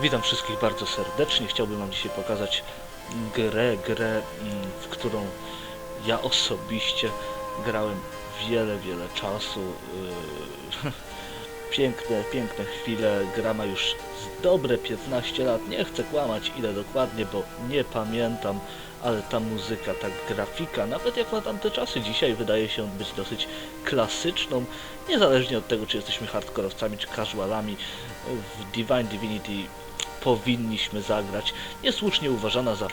Witam wszystkich bardzo serdecznie. Chciałbym Wam dzisiaj pokazać grę, grę, mm, w którą ja osobiście grałem wiele, wiele czasu. Yy, Piękne, piękne chwile. Gra ma już dobre 15 lat. Nie chcę kłamać ile dokładnie, bo nie pamiętam, ale ta muzyka, ta grafika, nawet jak na tamte czasy, dzisiaj wydaje się być dosyć klasyczną, niezależnie od tego, czy jesteśmy hardkorowcami, czy casualami. W Divine Divinity powinniśmy zagrać. Niesłusznie uważana za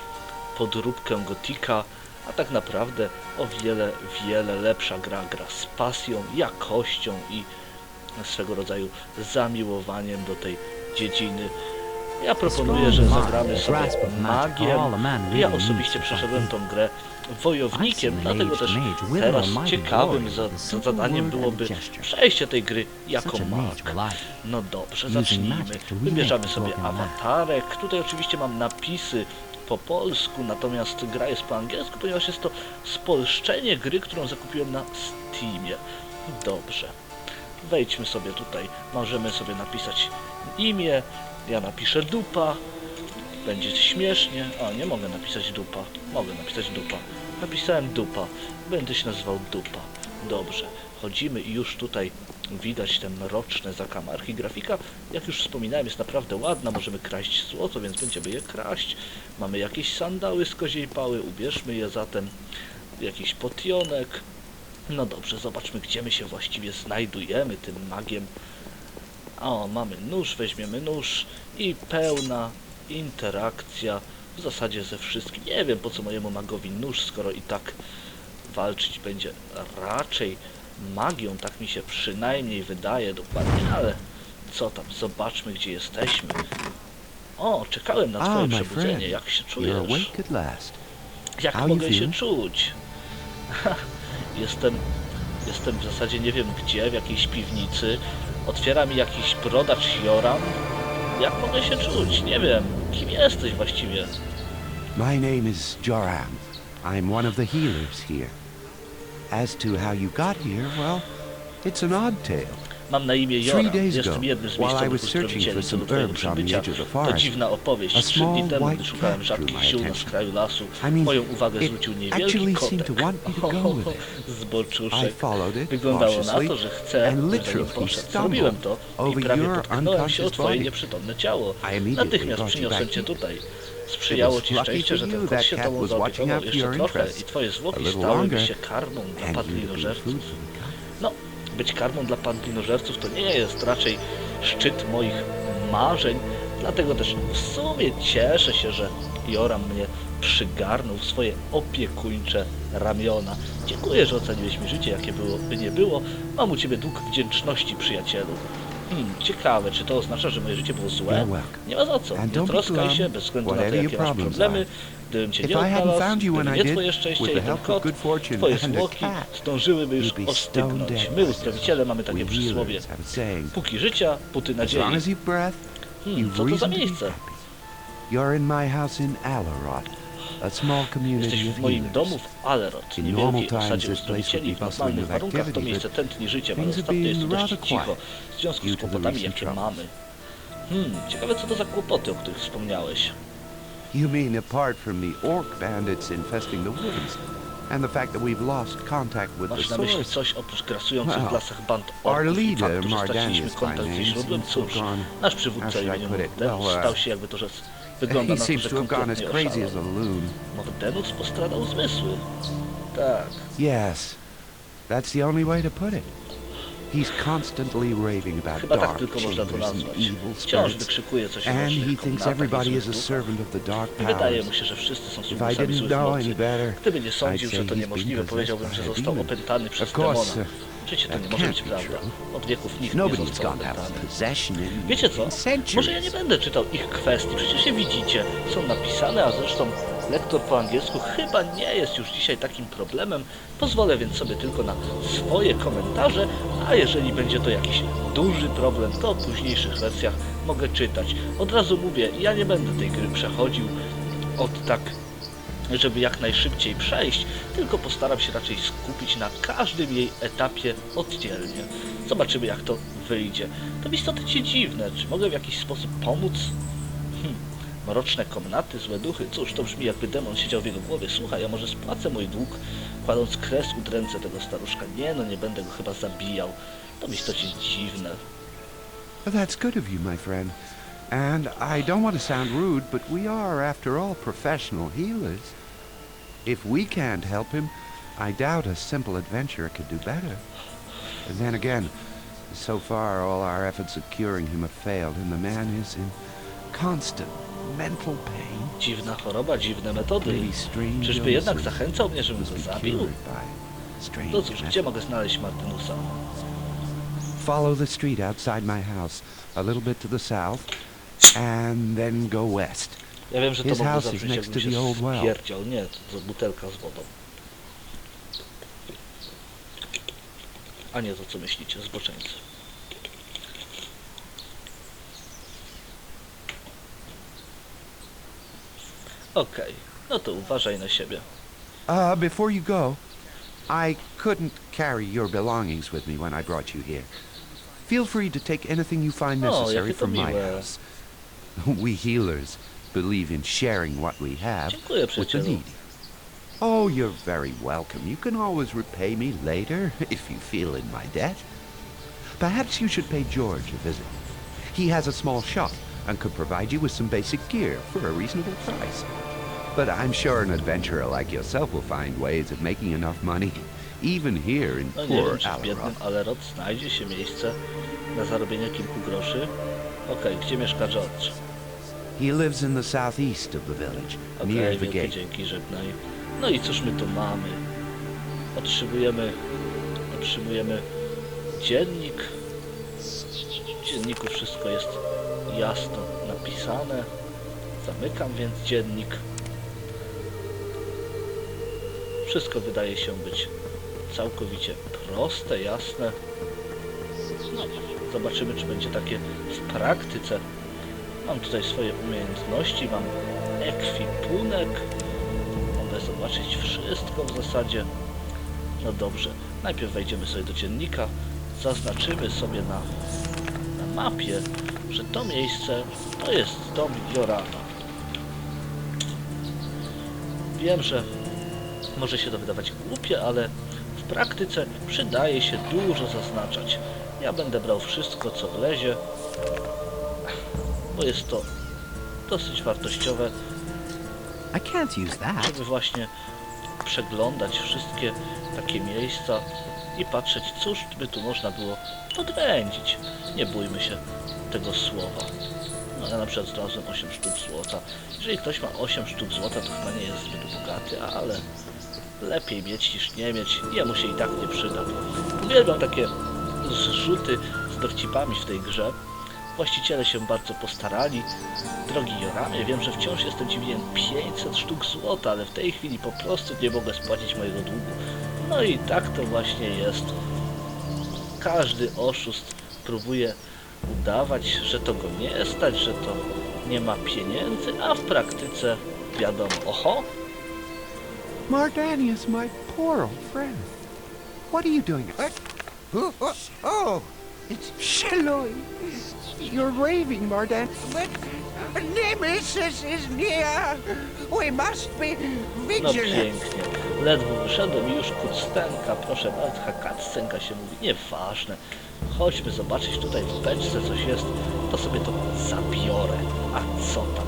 podróbkę Gotika, a tak naprawdę o wiele, wiele lepsza gra. Gra z pasją, jakością i swego rodzaju zamiłowaniem do tej dziedziny. Ja proponuję, że zagramy sobie magię. Ja osobiście przeszedłem tą grę wojownikiem, dlatego też teraz ciekawym za, za zadaniem byłoby przejście tej gry jako mag. No dobrze, zacznijmy. Wybierzemy sobie awatarek. Tutaj oczywiście mam napisy po polsku, natomiast gra jest po angielsku, ponieważ jest to spolszczenie gry, którą zakupiłem na Steamie. Dobrze. Wejdźmy sobie tutaj. Możemy sobie napisać imię. Ja napiszę dupa. Będzie śmiesznie. A, nie mogę napisać dupa. Mogę napisać dupa. Napisałem dupa. Będę się nazywał dupa. Dobrze. Chodzimy i już tutaj widać te mroczne zakamarki. Grafika, jak już wspominałem, jest naprawdę ładna. Możemy kraść złoto, więc będziemy je kraść. Mamy jakieś sandały z koziej pały. Ubierzmy je zatem. Jakiś potionek. No dobrze, zobaczmy, gdzie my się właściwie znajdujemy tym magiem. O, mamy nóż, weźmiemy nóż i pełna interakcja w zasadzie ze wszystkim. Nie wiem, po co mojemu magowi nóż, skoro i tak walczyć będzie raczej magią, tak mi się przynajmniej wydaje dokładnie, ale co tam, zobaczmy, gdzie jesteśmy. O, czekałem na Ah, twoje my przebudzenie, jak się czujesz? Jak How mogę się czuć? jestem, jestem w zasadzie nie wiem gdzie, w jakiejś piwnicy. Otwiera mi jakiś brodacz Joram. Jak mogę się czuć? Nie wiem. Kim jesteś właściwie? My name is Joram. I'm one of the healers here. As to how you got here, well, it's an odd tale. Mam na imię days Jestem jednym z miejscowych uzdrowicieli co do twojego przybycia. To dziwna opowieść. Trzy dni temu, gdy szukałem rzadkich ziół na skraju lasu, moją uwagę zwrócił niewielki kotek. it. Zboczuszek. Wyglądało na to, że chce, żebym literally poszedł. Zrobiłem to i prawie potknąłem się o twoje nieprzytomne ciało. Natychmiast przyniosłem cię tutaj. Sprzyjało ci szczęście, że ten kot się tobą zaopiekował jeszcze trochę i twoje A zwłoki little stały mi się karmą dla and you'd be być karmą dla padlinożerców to nie jest raczej szczyt moich marzeń, dlatego też w sumie cieszę się, że Joram mnie przygarnął w swoje opiekuńcze ramiona. Dziękuję, że oceniłeś mi życie, jakie było, by nie było. Mam u ciebie dług wdzięczności, przyjacielu. Hmm, ciekawe, czy to oznacza, że moje życie było złe? Nie ma za co. Nie troskaj się, bez względu na to, jakie masz problemy. Gdybym cię nie odnalazł, gdyby nie twoje szczęście i ten kot, twoje cat, zdążyłyby już ostygnąć. My, by uzdrowiciele, mamy takie przysłowie. Póki życia, póty nadziei. Hmm, co to za miejsce? You're in my house in a small community Jesteś w moim domu w Alerot, niewielkiej osadzie be W normalnych warunkach to miejsce tętni życiem, ale ostatnio jest tu dość cicho. W związku z kłopotami, jakie mamy. Hmm, ciekawe co to za kłopoty, o których wspomniałeś. You mean apart from the orc bandits infesting the woods, and the fact that we've lost contact with the Masz na myśli source? coś grasujących w Well, lasach band Our orków i leader, faktu, że straciliśmy Mardanius by kontakt ze name, źródłem? seems to have Cóż, gone... nasz how przywódca should I put it? Mordenus Well, uh, stał się jakby to, wygląda He na to, seems że to have gone as kompletnie crazy as a oszalał. loon. Mordenus postradał zmysły. Tak. Yes, that's the only way to put it. He's constantly raving about Chyba tak dark tylko można to chambers and nazwać. evil Wciąż spirits, wykrzykuje coś o and he thinks komnatach i everybody is a servant of the dark I wydaje powers. mu się, że wszyscy są If I sługusami didn't złych know mocy. better, Gdyby nie sądził, że to niemożliwe, powiedziałbym, że został opętany przez Of course, demona. Życie to that nie może can't być be prawda. true. Od wieków nikt nie Nobody's został gone opętany. possession in, Wiecie co? centuries. Może ja nie będę czytał ich kwestii, przecież je widzicie. Są napisane, a zresztą lektor po angielsku chyba nie jest już dzisiaj takim problemem. Pozwolę więc sobie tylko na swoje komentarze, a jeżeli będzie to jakiś duży problem, to w późniejszych wersjach mogę czytać. Od razu mówię, ja nie będę tej gry przechodził od tak żeby jak najszybciej przejść, tylko postaram się raczej skupić na każdym jej etapie oddzielnie. Zobaczymy jak to wyjdzie. To w istocie dziwne, czy mogę w jakiś sposób pomóc Mroczne komnaty, złe duchy. Cóż, to brzmi jakby demon siedział w jego głowie. Słuchaj, może spłacę mój dług, kładąc kres tego staruszka. Nie no, nie będę go chyba zabijał. To mi dziwne. That's good of you, my friend. And I don't want to sound rude, but we are, after all, professional healers. If we can't help him, I doubt a simple adventurer could do better. And then again, so far all our efforts at curing him have failed, and the man is in constant. Dziwna choroba, dziwne metody. Czyżby jednak zachęcał mnie, żebym go zabił? No cóż, gdzie mogę znaleźć Martynusa? Follow the street outside my house, a little bit to the south, and then go west. Ja wiem, że to is zabrzmieć, next jakbym to się the old well. spierdział. Nie, to butelka z wodą. A nie to, co myślicie, zboczeńcy. Okej, no to uważaj na siebie. Uh, before you go, I couldn't carry your belongings with me when I brought you here. Feel free to take anything you find Oh, necessary jakie to from my miłe. house. We healers believe in sharing what we have Dziękuję, with the przyjacielu. needy. Oh, you're very welcome. You can always repay me later if you feel in my debt. Perhaps you should pay George a visit. He has a small shop and could provide you with some basic gear for a reasonable price. But I'm sure an adventurer like yourself will find ways of making enough money, even here in No nie poor wiem, czy w biednym. Alerot znajdzie się miejsce na zarobienie kilku groszy. Okej, gdzie mieszka George? He lives in the southeast of the village, Okej, near the wielkie gate. dzięki, żegnaj. No i cóż my tu mamy? Otrzymujemy, otrzymujemy dziennik. W dzienniku wszystko jest jasno napisane. Zamykam więc dziennik. Wszystko wydaje się być całkowicie proste, jasne. Zobaczymy, czy będzie takie w praktyce. Mam tutaj swoje umiejętności, mam ekwipunek. Mogę zobaczyć wszystko w zasadzie. No dobrze, najpierw wejdziemy sobie do dziennika, zaznaczymy sobie na, na mapie, że to miejsce to jest dom Jorana. Wiem, że może się to wydawać głupie, ale w praktyce przydaje się dużo zaznaczać. Ja będę brał wszystko, co wlezie, bo jest to dosyć wartościowe, I can't use that. żeby właśnie przeglądać wszystkie takie miejsca i patrzeć, cóż by tu można było podwędzić. Nie bójmy się tego słowa. No ja na przykład znalazłem 8 sztuk złota. Jeżeli ktoś ma 8 sztuk złota, to chyba nie jest zbyt bogaty, ale lepiej mieć niż nie mieć. Jemu się i tak nie przyda. Uwielbiam takie zrzuty z dowcipami w tej grze. Właściciele się bardzo postarali. Drogi Joramie, wiem, że wciąż jestem Ci winien 500 sztuk złota, ale w tej chwili po prostu nie mogę spłacić mojego długu. No i tak to właśnie jest. Każdy oszust próbuje udawać, że to go nie stać, że to nie ma pieniędzy, a w praktyce wiadomo, oho, Mardanius, my poor old friend. What are you doing? What? Oh, oh, oh, it's Shaloi! You're raving, Mardan. but Nemesis is near. We must be no vigilant. pięknie. Ledwo wyszedłem i już kuctenka, proszę bardzo, hakaccenka się mówi, nieważne. Chodźmy zobaczyć tutaj w beczce coś jest, to sobie to zabiorę. A co tam?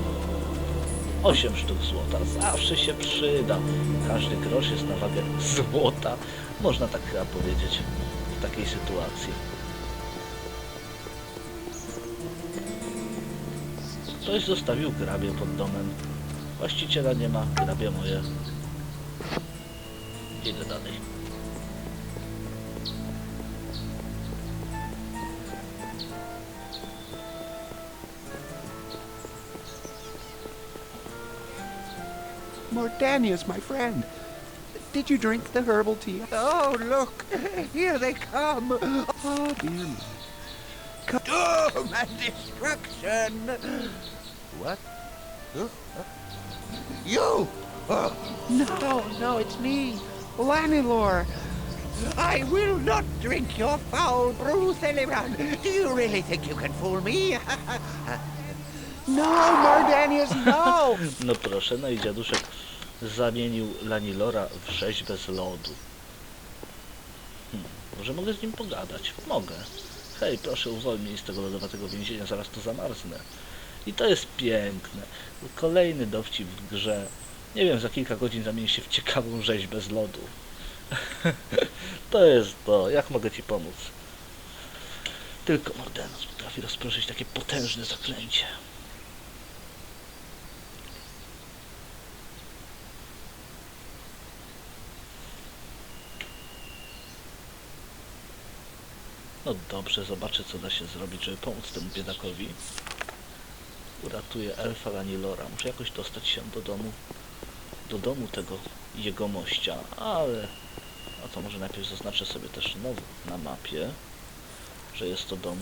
8 sztuk złota zawsze się przyda. Każdy grosz jest na wagę złota. Można tak chyba powiedzieć w takiej sytuacji. Ktoś zostawił grabie pod domem. Właściciela nie ma, grabie moje. Idę dalej. Mardanius, my friend. Did you drink the herbal tea? Oh, look, here they come. Oh, dear me. Doom and destruction. What? Huh? You! Oh, No, no, it's me, Lanilor. I will not drink your foul brew, Theliran. Do you really think you can fool me? No, Mardan. man is no. No proszę, no i dziaduszek zamienił Lanilora w rzeźbę z lodu. Hmm, może mogę z nim pogadać? Mogę. Hej, proszę uwolnij z tego lodowatego więzienia, zaraz to zamarznę. I to jest piękne. Kolejny dowcip w grze. Nie wiem, za kilka godzin zamieni się w ciekawą rzeźbę z lodu. to jest to. Jak mogę ci pomóc? Tylko Mordenos potrafi rozproszyć takie potężne zaklęcie. No dobrze, zobaczę co da się zrobić, żeby pomóc temu biedakowi. Uratuję elfa Lanilora. Muszę jakoś dostać się do domu, do domu tego jegomościa, ale... A to może najpierw zaznaczę sobie też znowu na mapie, że jest to dom,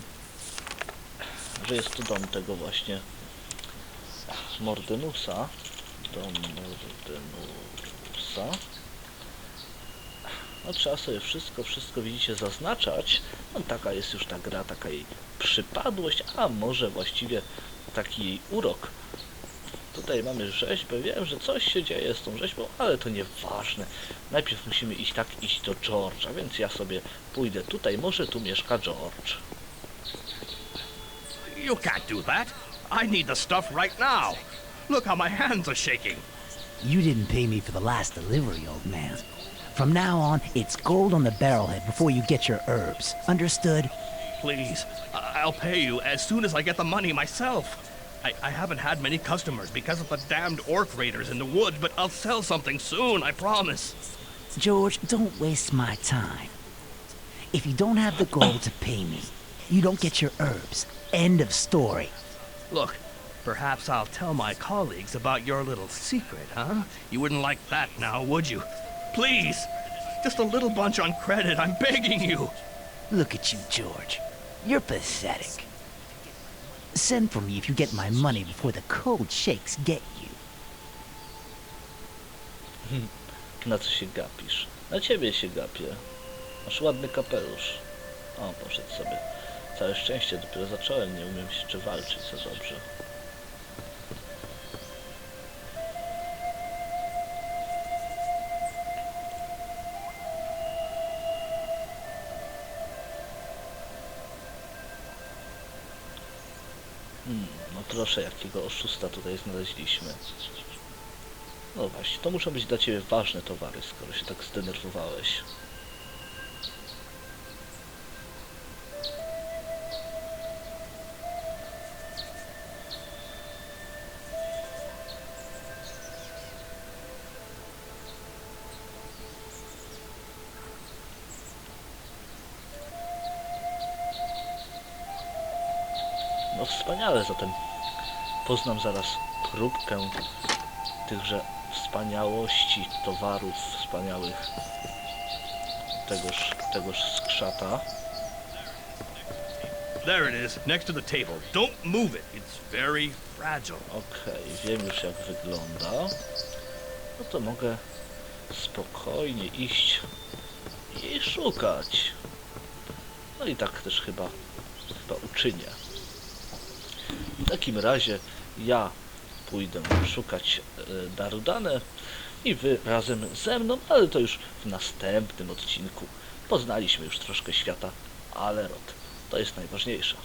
że jest to dom tego właśnie Mordenusa. Dom Mordenusa. No trzeba sobie wszystko, wszystko widzicie zaznaczać. No taka jest już ta gra, taka jej przypadłość, a może właściwie taki jej urok. Tutaj mamy rzeźbę, wiem, że coś się dzieje z tą rzeźbą, ale to nieważne. Najpierw musimy iść tak, iść do George'a, więc ja sobie pójdę tutaj, może tu mieszka George. You can't do that. I need the stuff right now. Look how my hands are shaking. You didn't pay me for the last delivery, old man. From now on, it's gold on the barrelhead before you get your herbs. Understood? Please, I'll pay you as soon as I get the money myself. I, I haven't had many customers because of the damned orc raiders in the woods, but I'll sell something soon, I promise. George, don't waste my time. If you don't have the gold to pay me, you don't get your herbs. End of story. Look, perhaps I'll tell my colleagues about your little secret, huh? You wouldn't like that now, would you? Please! Just a little bunch on credit, I'm begging you! Look at you, George. You're pathetic. Send for me if you get my money before the cold shakes get you. Na co się gapisz? Na ciebie się gapię. Masz ładny kapelusz. O, poszedł sobie. Całe szczęście, dopiero zacząłem, nie umiem jeszcze walczyć za dobrze. Hmm, no proszę, jakiego oszusta tutaj znaleźliśmy. No właśnie, to muszą być dla Ciebie ważne towary, skoro się tak zdenerwowałeś. No wspaniale, zatem poznam zaraz próbkę tychże wspaniałości towarów wspaniałych tegoż, tegoż skrzata. There it is, next to the table. Don't move it, it's very fragile. Okej, wiem już jak wygląda. No to mogę spokojnie iść i szukać. No i tak też chyba, chyba uczynię. W takim razie ja pójdę szukać e, Darudane i wy razem ze mną, ale to już w następnym odcinku. Poznaliśmy już troszkę świata Alerot. To jest najważniejsze.